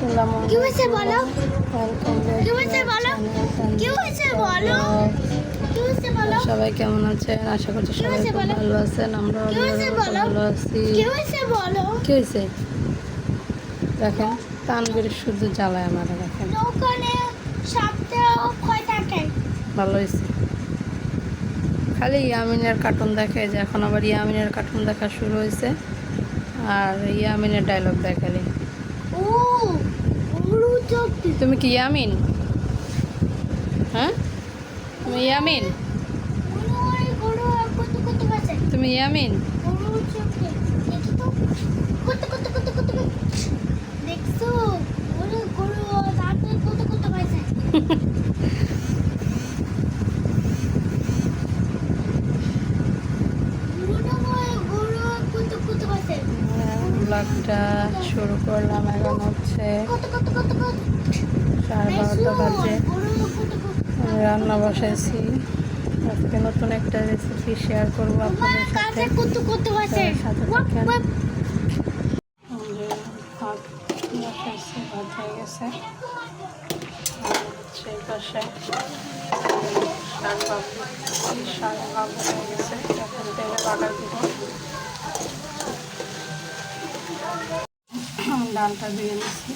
আসসালামু কি হয়েছে বলো? কি হয়েছে বলো? কি হয়েছে বলো? কি হয়েছে বলো? সবাই কেমন আছেন? আশা করছি সবাই খুব ভালো আছেন। আমরা ভালো আছি। কি হয়েছে দেখেন তানবীর শুধু জ্বালায় আমার দেখেন। ভালো হয়েছে। খালি ইয়ামিনের কার্টুন দেখে যে এখন আবার ইয়ামিনের কার্টুন দেখা শুরু হয়েছে। আর ইয়ামিনের ডায়লগ দেখালি। ও! তুমি কি ইয়ামিন? হ্যাঁ? তুমি ইয়ামিন? তুমি ইয়ামিন। দেখছ? ব্লগটা শুরু করলাম এখন হচ্ছে সাড়ে বারোটা বাজে। রান্না বসাইছি। আজকে নতুন একটা রেসিপি শেয়ার করব আপনাদের সাথে। সাথে বসাইছি গেছে। এই পাশে শাক ভাবু শাক ভাবু হয়ে গেছে। এখন তেলে বাগার দিব। ডালটা দিয়ে নিচ্ছি।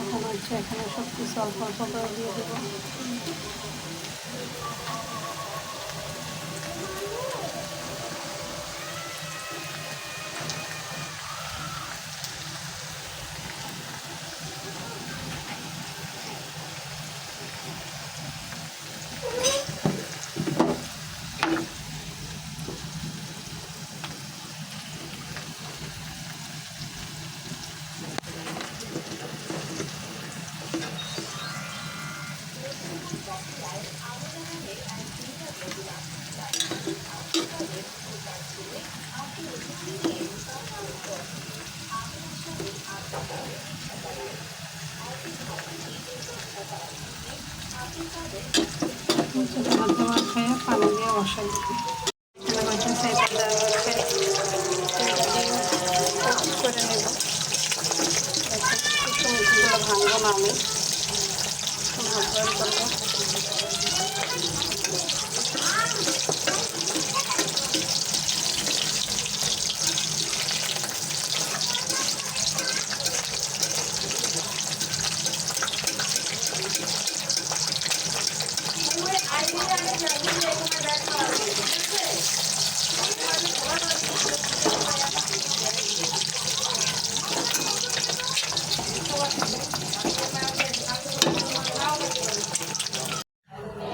এখন হচ্ছে এখানে সব কিছু অল্প অল্প করে দিয়ে দেবো সেটা মধ্যে মাখায় পানি দিয়ে মশলা দিবি মধ্যে সেটা দেওয়া হচ্ছে তেলটা দিয়ে toast করে নেব সবজিগুলো ভাঙবো না আমি ভাত বয়েল করব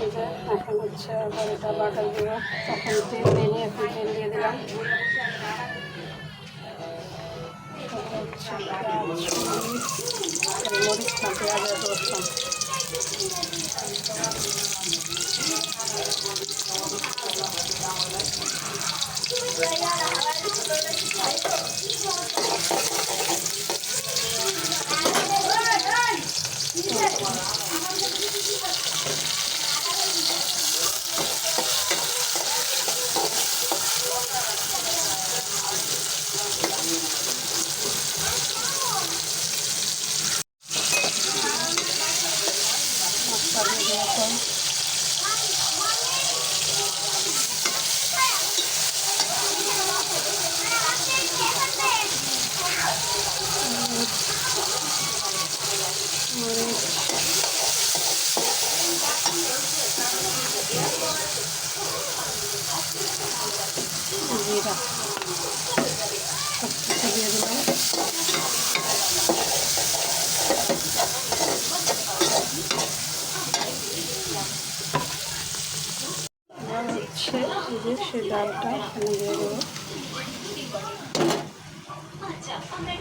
এই যে এখন হচ্ছে আবার এটা বাটার দিব তখন তেল দিয়ে নিয়ে এখন তেল দিয়ে দিলাম তারপর হচ্ছে পেঁয়াজ, মরিচ, না পেঁয়াজ রসুন মশলা দিয়েছেন জিরা সব কিছু দিয়ে দিলাম এবার হচ্ছে এই যে সে ডালটা এখানে দিয়ে দেবো। সময়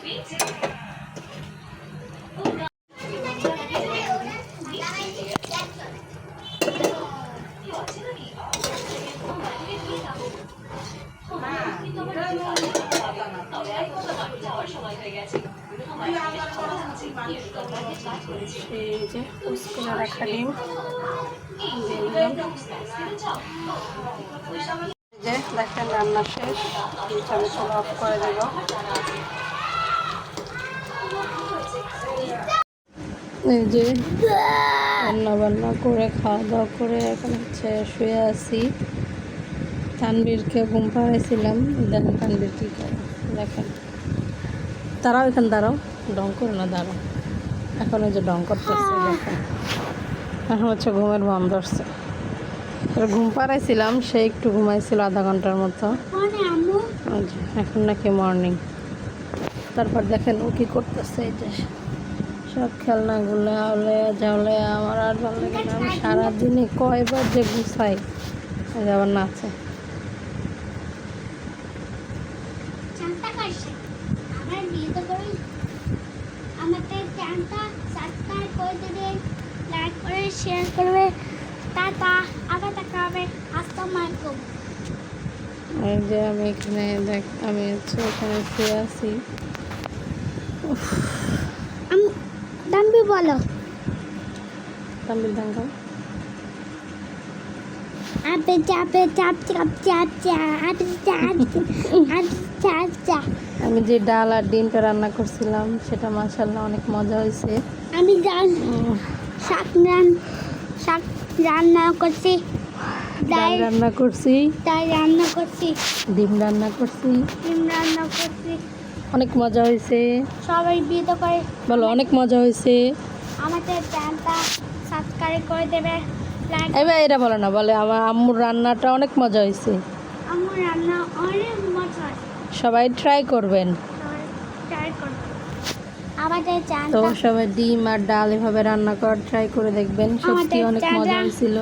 হয়ে সেই যে উস্কুলে রাখা ডিম। এই যে দেখেন রান্না শেষ আমি চুলা অফ করে দেবো। এই যে রান্না বান্না করে খাওয়া দাওয়া করে এখন হচ্ছে শুয়ে আছি। তানবীরকে ঘুম পাড়াইছিলাম দেখেন তানবীর কী করে? দেখেন। তারাও এখানে, দাঁড়াও। ডং করে না, দাঁড়াও। এখন ওই যে ডং করতেছে দেখেন। এখন হচ্ছে ঘুমের ভাম ধরছে। ঘুম পাড়াইছিলাম সে একটু ঘুমাইছিল আধা ঘণ্টার মতো। এখন নাকি মর্নিং তারপর দেখেন ও কি করতেছে এই যে সব খেলনাগুলো আউলে জাউলে আমার আর ভালো লাগে না। আমি সারাদিনে কয়বার যে গুছাই আবার নাচে চান্তা কাটছে আমার বিয়ে তো করি আমাদের চান্তা সাবস্ক্রাইব করে দেবে লাইক করে শেয়ার করবে টাটা আবার দেখা হবে এই যে আমি এখানে দেখ আমি এখানে শুয়ে আছি। আমি দাম্বি বলো। তামিল দাঙ্গা আবে চাপে চাপ চাপ চাপ চাপ চাপ আবে চাপ চাপ আমি যে ডাল আর ডিমটা রান্না করছিলাম সেটা মাসাল্লাহ অনেক মজা হয়েছে। আমি জান শাক রান শাক রান্না করছি। ডাল ডাল রান্না করছি। ডাল রান্না করছি। ডিম রান্না করছি। ডিম রান্না করছি। অনেক মজা হয়েছে। সবাই বিয়ে তো করে। বলো অনেক মজা হয়েছে। আমাদের চ্যানেলটা সাবস্ক্রাইব করে দেবে। লাইক এবার এটা বলো না বলে আমার আম্মুর রান্নাটা অনেক মজা হয়েছে। আমার রান্না অনেক সবাই ট্রাই করবেন। তো সবাই ডিম আর ডাল এভাবে রান্না করার ট্রাই করে দেখবেন। সত্যি অনেক মজা হয়েছিল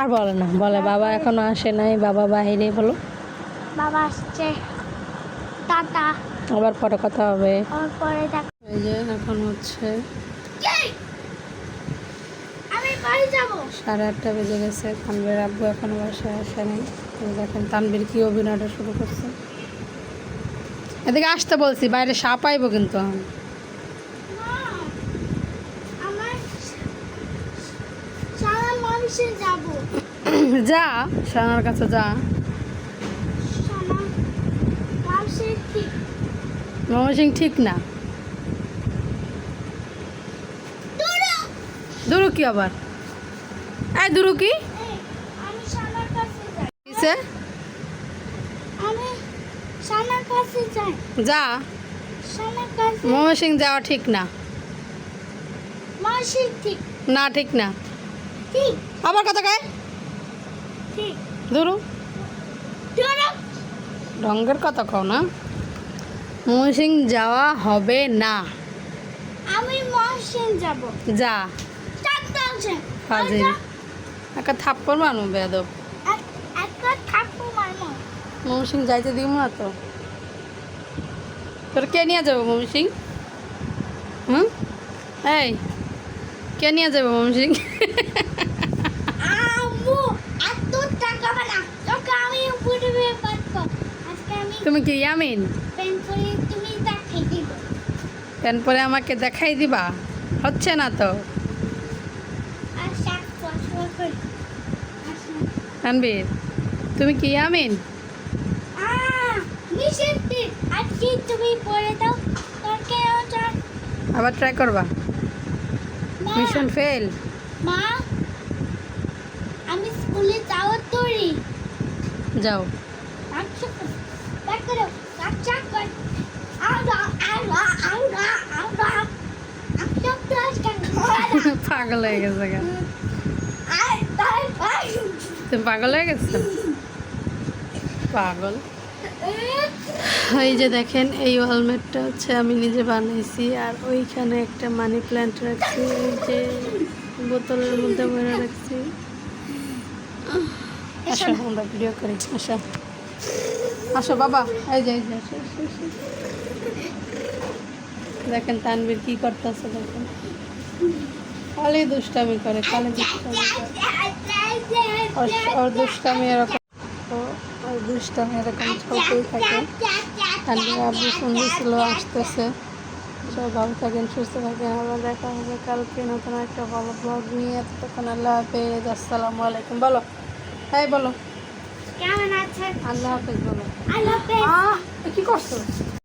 আর বলে না বলে বাবা এখনও আসে নাই বাবা বাইরে বলো। বাবা আসছে। টাটা। আবার পরে কথা হবে। এই যে এখন হচ্ছে সাড়ে আটটা বেজে গেছে তানবীর আব্বু এখনও বাসায় আসে নাই। দেখেন তানবীর কি অভিনয়টা শুরু করছে। এদিকে আসতে বলছি বাইরে সাপ আইব কিন্তু যাব। যা সানার কাছে যা। ময়মনসিং ঠিক। না? দুরু কি আবার? এই দুরু কি? কিসে? আমি সানার কাছে যাই। যা। কাছে ময়মনসিং যাওয়া ঠিক না। মাসি ঠিক। না ঠিক না। ঠিক। আবার কথা কয়। ঠিক। দুরু। রঙের কথা কও না। ময়মনসিং যাওয়া হবে না। আমি যাব। যা। ফাজিল একটা থাপ্পড় মানু বেদব মারমো। সিং যাইতে দিব না তো। তোর কে নিয়ে যাব ময়মন সিং হুম? এই কে নিয়ে যাব ময়মন সিং তুমি কি ইয়ামিন? প্যান পরে আমাকে দেখাই দিবা? হচ্ছে না তো আর শাক ফসফর করে আসুন তানবীর তুমি কি আমিন? তুমি পড়ে দাও আবার ট্রাই করবা? মিশন ফেল মা আমি স্কুলে যাওয়ার তৈরি যাও। পাগল হয়ে গেছে তুমি পাগল হয়ে গেছো? পাগল। এই যে দেখেন এই ওয়ালমেটটা হচ্ছে আমি নিজে বানাইছি আর ওইখানে একটা মানি প্ল্যান্ট রাখছি এই যে বোতলের মধ্যে ভরে রাখছি। আসো আমরা ভিডিও করি আসো। আসো বাবা। এই যে এই যে। দেখেন তানবীর কি করতেছে দেখেন। খালি দুষ্টামি করে খালি দুষ্টামি করে। ওর দুষ্টামি এরকম ওর দুষ্টামি এরকম চলতেই থাকে। আব্বু ফোন দিয়েছিল আসতেছে। সবাই ভালো থাকেন সুস্থ থাকেন। আবার দেখা হবে কালকে নতুন একটা ভালো ব্লগ নিয়ে। ততক্ষণ আল্লাহ হাফেজ। আসসালামু আলাইকুম। বলো। হ্যাঁ বলো। কেমন আছেন? আল্লাহ হাফেজ বলো। আল্লাহ হাফেজ। কি করছ?